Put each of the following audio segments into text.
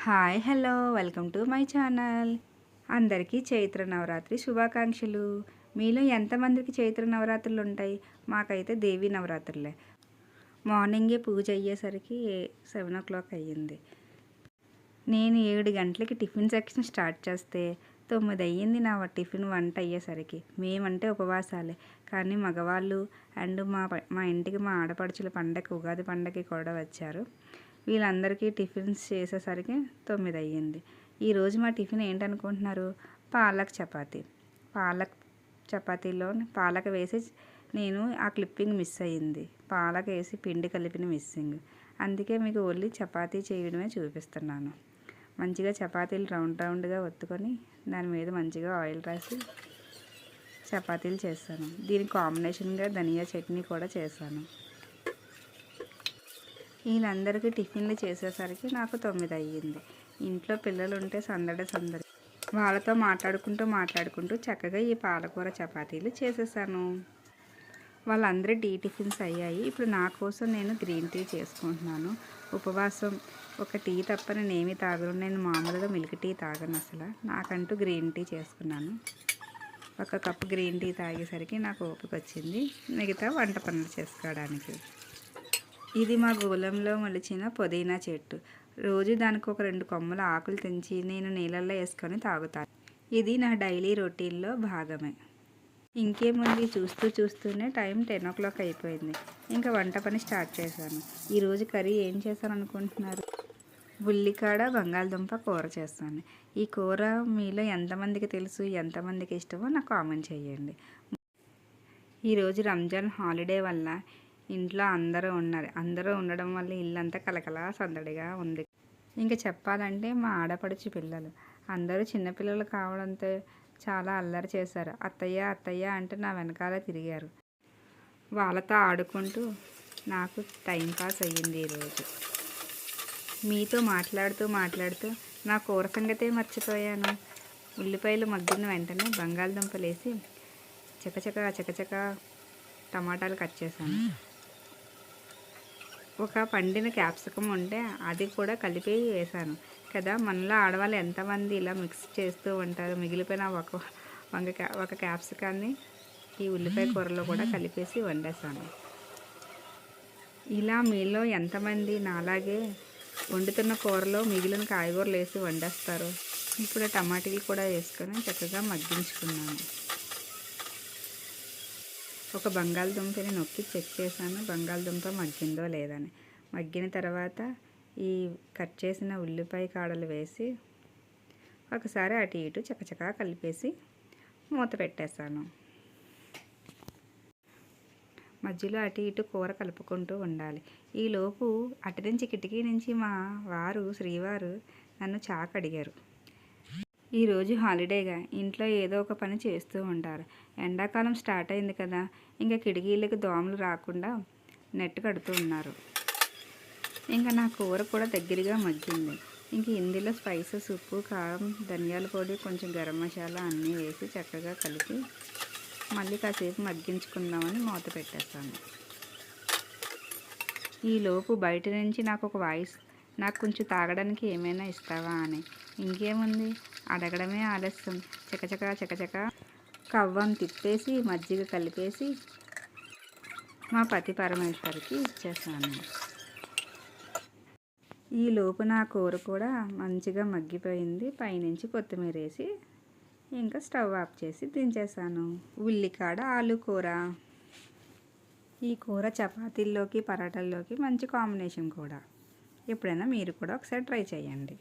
Hi hello welcome to my channel. అందరికీ చైత్ర నవరాత్రి శుభాకాంక్షలు. మీలో ఎంతమందికి చైత్ర నవరాత్రులు ఉంటాయి? మాకైతే దేవి నవరాత్రులే. మార్నింగే పూజ అయ్యేసరికి సెవెన్ ఓ క్లాక్ అయ్యింది. నేను ఏడు గంటలకి టిఫిన్ సెక్షన్ స్టార్ట్ చేస్తే తొమ్మిది అయ్యింది నా టిఫిన్ వంట అయ్యేసరికి. మేమంటే ఉపవాసాలే. కానీ మగవాళ్ళు అండ్ మా ప- మా ఇంటికి మా ఆడపడుచుల పండగ ఉగాది పండగకి కూడా వచ్చారు. వీళ్ళందరికీ టిఫిన్స్ చేసేసరికి తొమ్మిది అయ్యింది ఈరోజు మా టిఫిన్ ఏంటనుకుంటున్నారు? పాలక్ చపాతీ. పాలక్ చపాతీలో పాలక వేసి నేను ఆ క్లిప్పింగ్ మిస్ అయ్యింది. పాలక వేసి పిండి కలిపిన మిస్సింగ్. అందుకే మీకు ఓన్లీ చపాతీ చేయడమే చూపిస్తున్నాను. మంచిగా చపాతీలు రౌండ్ రౌండ్గా ఒత్తుకొని దాని మీద మంచిగా ఆయిల్ రాసి చపాతీలు చేస్తాను. దీనికి కాంబినేషన్గా ధనియా చట్నీ కూడా చేశాను వీళ్ళందరికీ టిఫిన్లు చేసేసరికి నాకు తొమ్మిది అయ్యింది ఇంట్లో పిల్లలు ఉంటే సందడి సందడి. వాళ్ళతో మాట్లాడుకుంటూ మాట్లాడుకుంటూ చక్కగా ఈ పాలకూర చపాతీలు చేసేసాను. వాళ్ళందరూ టీ టిఫిన్స్ అయ్యాయి. ఇప్పుడు నా కోసం నేను గ్రీన్ టీ చేసుకుంటున్నాను. ఉపవాసం ఒక టీ తప్ప నేను ఏమీ తాగను నేను మామూలుగా మిల్క్ టీ తాగను అసలు. నాకంటూ గ్రీన్ టీ చేసుకున్నాను. ఒక కప్పు గ్రీన్ టీ తాగేసరికి నాకు ఓపిక వచ్చింది. మిగతా వంట పనులు చేసుకోవడానికి. ఇది మా గోళంలో మొలిచిన పుదీనా చెట్టు. రోజు దానికి ఒక రెండు కొమ్మల ఆకులు తెంచి నేను నీళ్ళల్లో వేసుకొని తాగుతాను. ఇది నా డైలీ రొటీన్లో భాగమే. ఇంకేముంది? చూస్తూ చూస్తూనే టైం టెన్ ఓ క్లాక్ అయిపోయింది. ఇంకా వంట పని స్టార్ట్ చేశాను. ఈరోజు కర్రీ ఏం చేశాను అనుకుంటున్నారు ఉల్లికాడ బంగాళదుంప కూర చేస్తాను. ఈ కూర మీలో ఎంతమందికి తెలుసు ఎంతమందికి ఇష్టమో నాకు కామెంట్ చేయండి. ఈరోజు రంజాన్ హాలిడే వల్ల ఇంట్లో అందరూ ఉన్నారు. అందరూ ఉండడం వల్ల ఇల్లంతా కలకలా సందడిగా ఉంది. ఇంకా చెప్పాలంటే మా ఆడపడుచు పిల్లలు. అందరూ చిన్నపిల్లలు కావడంతో చాలా అల్లరి చేశారు. అత్తయ్య అత్తయ్య అంటే నా వెనకాల తిరిగారు. వాళ్ళతో ఆడుకుంటూ నాకు టైం పాస్ అయ్యింది ఈరోజు మీతో మాట్లాడుతూ మాట్లాడుతూ నా కూర సంగతే మర్చిపోయాను. ఉల్లిపాయలు మగ్గిన వెంటనే బంగాళదుంపలు వేసి చకచక చకచక టమాటాలు కట్ చేశాను. ఒక పండిన క్యాప్సికం ఉంటే అది కూడా కలిపి వేశాను. కదా మనలో ఆడవాళ్ళు ఎంతమంది ఇలా మిక్స్ చేస్తూ ఉంటారు? మిగిలిపోయిన ఒక వంక క్యా- ఒక క్యాప్సికాన్ని ఈ ఉల్లిపాయ కూరలో కూడా కలిపేసి వండేసాను ఇలా మీలో ఎంతమంది నాలాగే వండుతున్న కూరలో మిగిలిన కాయగూరలు వేసి వండేస్తారు? ఇప్పుడు టమాటీలు కూడా వేసుకొని చక్కగా మగ్గించుకున్నాను. ఒక బంగాళదుంపని నొక్కి చెక్ చేశాను. బంగాళదుంప మగ్గిందో లేదని. మగ్గిన తర్వాత ఈ కట్ చేసిన ఉల్లిపాయ కాడలు వేసి ఒకసారి అటు ఇటు చకచకా కలిపేసి మూత పెట్టేశాను. మధ్యలో అటు ఇటు కూర కలుపుకుంటూ ఉండాలి. ఈలోపు అటు నుంచి కిటికీ నుంచి మా వారు శ్రీవారు నన్ను చాక్ అడిగారు ఈరోజు హాలిడేగా. ఇంట్లో ఏదో ఒక పని చేస్తూ ఉంటారు. ఎండాకాలం స్టార్ట్ అయింది కదా. ఇంకా కిటికీలకు దోమలు రాకుండా నెట్ కడుతూ ఉన్నారు. ఇంకా నా కూర కూడా దగ్గరగా మగ్గింది. ఇంక ఇందులో స్పైసెస్ ఉప్పు కారం ధనియాల పొడి కొంచెం గరం మసాలా అన్నీ వేసి చక్కగా కలిపి మళ్ళీ కాసేపు మగ్గించుకుందామని మూత పెట్టేస్తాను ఈలోపు బయట నుంచి నాకు ఒక వాయిస్ నాకు కొంచెం తాగడానికి ఏమైనా ఇస్తావా? అని. ఇంకేముంది? అడగడమే ఆలస్యం. చకచక చకచక కవ్వం తిప్పేసి మజ్జిగ కలిపేసి మా పతి పరమేశ్వరికి ఇచ్చేసాను ఈ లోపు నా కూర కూడా మంచిగా మగ్గిపోయింది. పైనుంచి కొత్తిమీర వేసి ఇంకా స్టవ్ ఆఫ్ చేసి దించేసాను ఉల్లికాడ ఆలు కూర. ఈ కూర చపాతీల్లోకి పరాటల్లోకి మంచి కాంబినేషన్ కూడా. ఎప్పుడైనా మీరు కూడా ఒకసారి ట్రై చేయండి.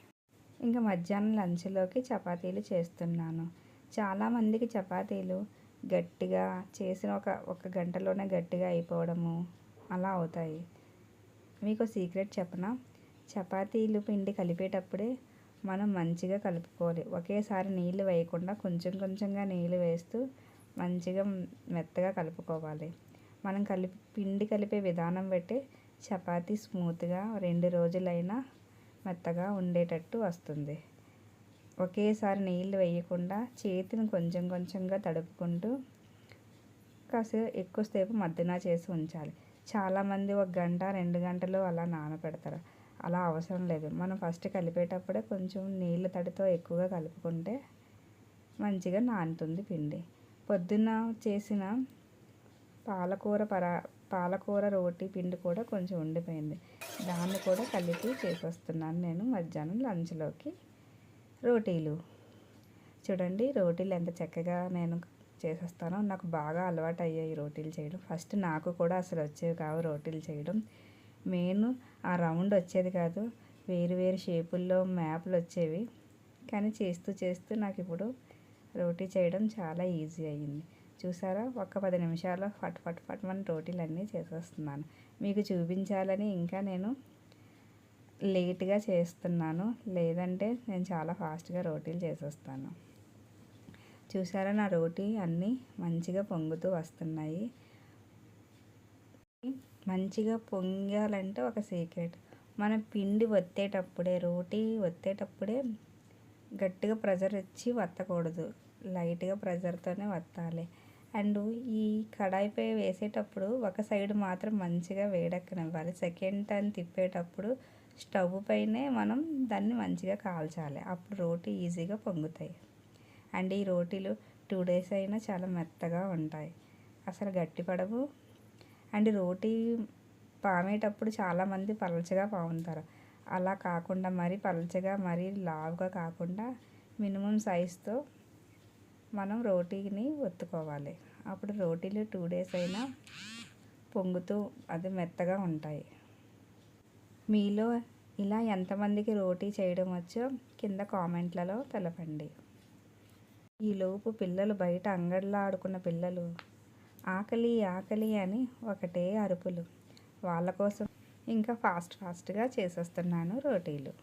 ఇంకా మధ్యాహ్నం లంచ్లోకి చపాతీలు చేస్తున్నాను. చాలామందికి చపాతీలు గట్టిగా చేసిన ఒక ఒక గంటలోనే గట్టిగా అయిపోవడము అలా అవుతాయి. మీకు సీక్రెట్ చెప్పనా? చపాతీలు పిండి కలిపేటప్పుడే మనం మంచిగా కలుపుకోవాలి. ఒకేసారి నీళ్ళు వేయకుండా కొంచెం కొంచెంగా నీళ్ళు వేస్తూ మంచిగా మెత్తగా కలుపుకోవాలి. మనం కలిపి పిండి కలిపే విధానం బట్టి చపాతీ స్మూత్గా రెండు రోజులైనా మెత్తగా ఉండేటట్టు వస్తుంది. ఒకేసారి నీళ్ళు వేయకుండా చేతిని కొంచెం కొంచెంగా తడుపుకుంటూ కాసేపు ఎక్కువసేపు మద్దన చేసి ఉంచాలి. చాలామంది ఒక గంట రెండు గంటలు అలా నానబెడతారు అలా అవసరం లేదు. మనం ఫస్ట్ కలిపేటప్పుడే కొంచెం నీళ్ళ తడితో ఎక్కువగా కలుపుకుంటే మంచిగా నానుతుంది పిండి. పొద్దున్న చేసిన పాలకూర పరా పాలకూర రోటి పిండి కూడా కొంచెం ఉండిపోయింది. దాన్ని కూడా కలిపి చేసేస్తున్నాను నేను మధ్యాహ్నం లంచ్లోకి. రోటీలు. చూడండి రోటీలు ఎంత చక్కగా నేను చేసేస్తానో నాకు బాగా అలవాటు అయ్యాయి రోటీలు చేయడం. ఫస్ట్ నాకు కూడా అసలు వచ్చేవి కావు రోటీలు చేయడం. మెయిన్ ఆ రౌండ్ వచ్చేది కాదు వేరు వేరు షేపుల్లో మ్యాప్లు వచ్చేవి. కానీ చేస్తూ చేస్తూ నాకు ఇప్పుడు రోటీ చేయడం చాలా ఈజీ అయ్యింది. చూసారా? ఒక పది నిమిషాల్లో ఫట్ ఫట్ ఫట్ మన రోటీలు అన్నీ చేసేస్తున్నాను. మీకు చూపించాలని ఇంకా నేను లేట్గా చేస్తున్నాను. లేదంటే నేను చాలా ఫాస్ట్గా రోటీలు చేసేస్తాను. చూసారా? నా రోటీ అన్నీ మంచిగా పొంగుతూ వస్తున్నాయి. మంచిగా పొంగాలంటే ఒక సీక్రెట్. మనం పిండి వత్తేటప్పుడే రోటీ వత్తేటప్పుడే గట్టిగా ప్రెజర్ ఇచ్చి వత్తకూడదు. లైట్గా ప్రెజర్తోనే వత్తాలి. అండ్ ఈ కడాయిపై వేసేటప్పుడు ఒక సైడ్ మాత్రం మంచిగా వేడెక్కనివ్వాలి. సెకండ్ టైం తిప్పేటప్పుడు స్టవ్ పైనే మనం దాన్ని మంచిగా కాల్చాలి. అప్పుడు రోటీ ఈజీగా పొంగుతాయి. అండ్ ఈ రోటీలు టూ డేస్ అయినా చాలా మెత్తగా ఉంటాయి. అసలు గట్టిపడవు అండ్ రోటీ పామేటప్పుడు చాలామంది పలచగా పాముతారు. అలా కాకుండా మరీ పలచగా మరీ లావుగా కాకుండా మినిమం సైజుతో మనం రోటీని ఒత్తుకోవాలి. అప్పుడు రోటీలు టూ డేస్ అయినా పొంగుతూ అది మెత్తగా ఉంటాయి. మీలో ఇలా ఎంతమందికి రోటీ చేయడం వచ్చో కింద కామెంట్లలో తెలపండి. ఈలోపు పిల్లలు బయట అంగడిలో ఆడుకున్న పిల్లలు ఆకలి ఆకలి అని ఒకటే అరుపులు. వాళ్ళ కోసం ఇంకా ఫాస్ట్ ఫాస్ట్గా చేసేస్తున్నాను రోటీలు.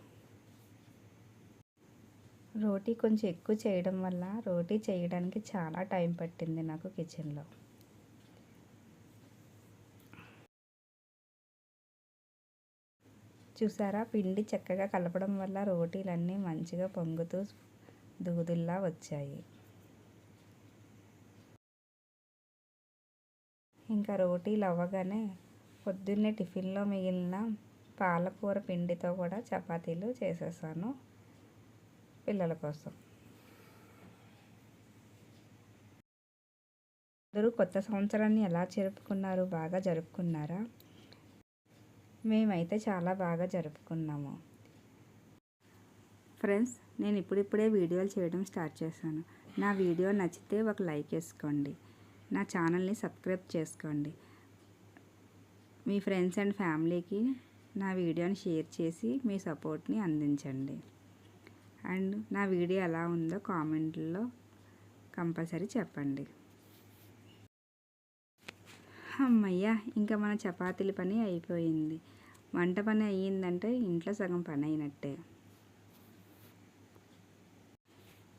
రోటీ కొంచెం ఎక్కువ చేయడం వల్ల రోటీ చేయడానికి చాలా టైం పట్టింది నాకు కిచెన్లో. చూసారా? పిండి చక్కగా కలపడం వల్ల రోటీలన్నీ మంచిగా పొంగుతూ దూదుల్లా వచ్చాయి. ఇంకా రోటీలు అవ్వగానే పొద్దున్నే టిఫిన్లో మిగిలిన పాలకూర పిండితో కూడా చపాతీలు చేసేసాను. పిల్లల కోసం. అందరూ కొత్త సంవత్సరాన్ని ఎలా జరుపుకున్నారు? బాగా జరుపుకున్నారా? మేమైతే చాలా బాగా జరుపుకున్నాము. ఫ్రెండ్స్ నేను ఇప్పుడిప్పుడే వీడియోలు చేయడం స్టార్ట్ చేశాను. నా వీడియో నచ్చితే ఒక లైక్ వేసుకోండి. నా ఛానల్ని సబ్స్క్రైబ్ చేసుకోండి. మీ ఫ్రెండ్స్ అండ్ ఫ్యామిలీకి నా వీడియోని షేర్ చేసి మీ సపోర్ట్ని అందించండి. అండ్ నా వీడియో ఎలా ఉందో కామెంట్లో కంపల్సరీ చెప్పండి. అమ్మయ్య ఇంకా మన చపాతీల పని అయిపోయింది. వంట పని అయ్యిందంటే ఇంట్లో సగం పని అయినట్టే.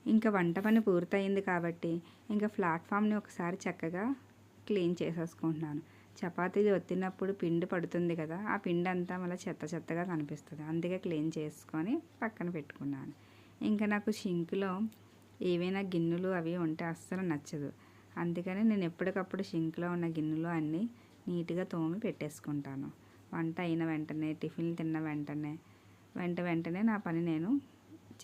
ఇంకా వంట పని పూర్తయింది కాబట్టి ఇంకా ప్లాట్ఫామ్ని ఒకసారి చక్కగా క్లీన్ చేసేసుకుంటున్నాను. చపాతీలు ఒత్తినప్పుడు పిండి పడుతుంది కదా ఆ పిండి అంతా మళ్ళీ చెత్త చెత్తగా కనిపిస్తుంది. అందుకే క్లీన్ చేసుకొని పక్కన పెట్టుకున్నాను. ఇంకా నాకు షింక్లో ఏవైనా గిన్నెలు అవి ఉంటే అస్సలు నచ్చదు. అందుకని నేను ఎప్పటికప్పుడు షింక్లో ఉన్న గిన్నెలు అన్నీ నీట్గా తోమి పెట్టేసుకుంటాను. వంట అయిన వెంటనే టిఫిన్లు తిన్న వెంటనే వెంట వెంటనే నా పని నేను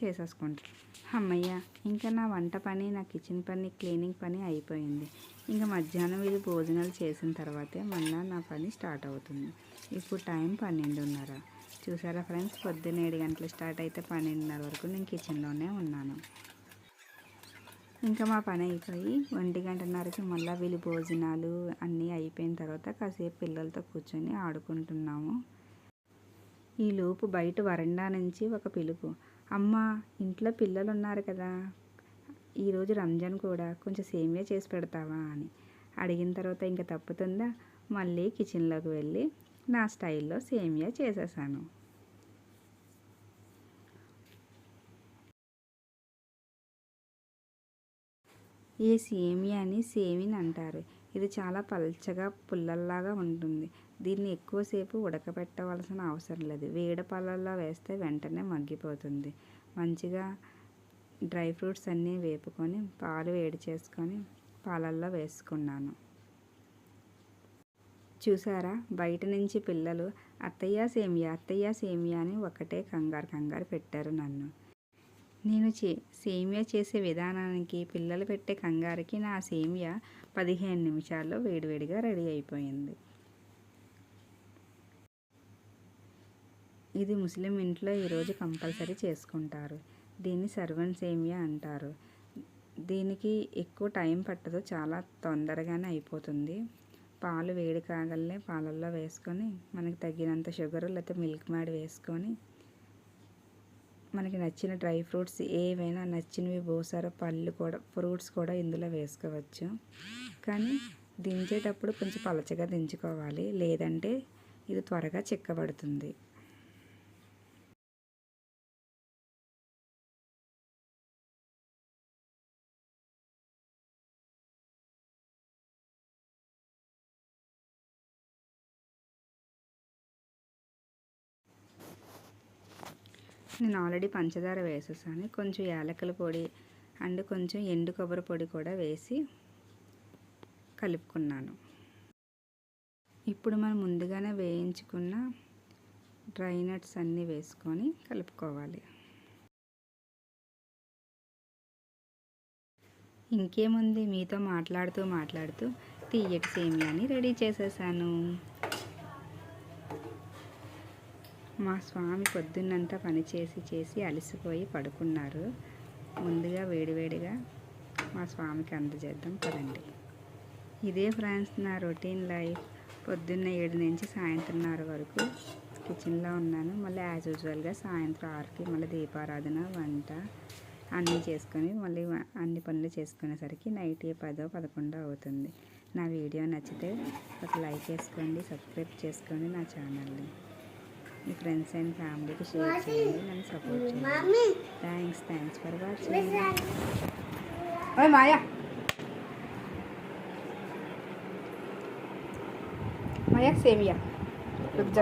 చేసేసుకుంటాను అమ్మయ్య ఇంకా నా వంట పని నా కిచెన్ పని క్లీనింగ్ పని అయిపోయింది. ఇంకా మధ్యాహ్నం ఇది భోజనాలు చేసిన తర్వాతే మళ్ళీ నా పని స్టార్ట్ అవుతుంది. ఇప్పుడు టైం పన్నెండున్నర. చూసారా ఫ్రెండ్స్? పొద్దున్న ఏడు గంటలు స్టార్ట్ అయితే పన్నెండున్నర వరకు నేను కిచెన్లోనే ఉన్నాను. ఇంకా మా పని అయిపోయి ఒంటి గంటన్నరకి మళ్ళీ వీళ్ళు భోజనాలు అన్నీ అయిపోయిన తర్వాత కాసేపు పిల్లలతో కూర్చొని ఆడుకుంటున్నాము. ఈ లోపు బయట వరండా నుంచి ఒక పిలుపు అమ్మ ఇంట్లో పిల్లలు ఉన్నారు కదా ఈరోజు రంజాన్ కూడా కొంచెం సేమియా చేసి పెడతావా? అని. అడిగిన తర్వాత ఇంకా తప్పుతుందా? మళ్ళీ కిచెన్లోకి వెళ్ళి నా స్టైల్లో సేమియా చేసేసాను. ఈ సేమియాని సేమిన్ అంటారు. ఇది చాలా పల్చగా పుల్లల్లాగా ఉంటుంది. దీన్ని ఎక్కువసేపు ఉడకబెట్టవలసిన అవసరం లేదు. వేడి పాలల్లో వేస్తే వెంటనే మగ్గిపోతుంది. మంచిగా డ్రై ఫ్రూట్స్ అన్నీ వేపుకొని పాలు వేడి చేసుకొని పాలల్లో వేసుకున్నాను. చూసారా? బయట నుంచి పిల్లలు అత్తయ్య సేమియా అత్తయ్య సేమియా అని ఒకటే కంగారు కంగారు పెట్టారు నన్ను. నేను చే సేమియా చేసే విధానానికి పిల్లలు పెట్టే కంగారుకి నా సేమియా పదిహేను నిమిషాల్లో వేడివేడిగా రెడీ అయిపోయింది. ఇది ముస్లిం ఇంట్లో ఈరోజు కంపల్సరీ చేసుకుంటారు. దీన్ని సర్వన్ సేమియా అంటారు. దీనికి ఎక్కువ టైం పట్టదు చాలా తొందరగానే అయిపోతుంది. పాలు వేడి కాగలనే పాలల్లో వేసుకొని మనకి తగినంత షుగర్ లేకపోతే మిల్క్ మేడ్ వేసుకొని మనకి నచ్చిన డ్రై ఫ్రూట్స్ ఏవైనా నచ్చినవి బోసార పళ్ళు కూడా ఫ్రూట్స్ కూడా ఇందులో వేసుకోవచ్చు. కానీ దించేటప్పుడు కొంచెం పలచగా దించుకోవాలి. లేదంటే ఇది త్వరగా చిక్కబడుతుంది. నేను ఆల్రెడీ పంచదార వేసేసాను. కొంచెం యాలకుల పొడి అండ్ కొంచెం ఎండు కొబ్బరి పొడి కూడా వేసి కలుపుకున్నాను. ఇప్పుడు మనం ముందుగానే వేయించుకున్న డ్రై నట్స్ అన్నీ వేసుకొని కలుపుకోవాలి. ఇంకేముంది? మీతో మాట్లాడుతూ మాట్లాడుతూ తీయటి సేమియాని రెడీ చేసేసాను. మా స్వామి పొద్దున్నంతా పనిచేసి చేసి అలసిపోయి పడుకున్నారు. ముందుగా వేడివేడిగా మా స్వామికి అందజేద్దాం. పదండి. ఇదే ఫ్రెండ్స్ నా రొటీన్ లైఫ్. పొద్దున్న ఏడు నుంచి సాయంత్రంన్నర వరకు కిచెన్లో ఉన్నాను. మళ్ళీ యాజ్ యూజువల్గా సాయంత్రం ఆరుకి మళ్ళీ దీపారాధన వంట అన్నీ చేసుకొని మళ్ళీ అన్ని పనులు చేసుకునేసరికి నైట్ పదో పదకొండో అవుతుంది. నా వీడియో నచ్చితే ఒక లైక్ వేసుకోండి సబ్స్క్రైబ్ చేసుకోండి నా ఛానల్ని. మీ ఫ్రెండ్స్ అండ్ ఫ్యామిలీకి షేర్ చేయండి నన్ను సపోర్ట్ చేయండి. Thanks thanks for watching. మాయా. మాయా సేమియా. రుక్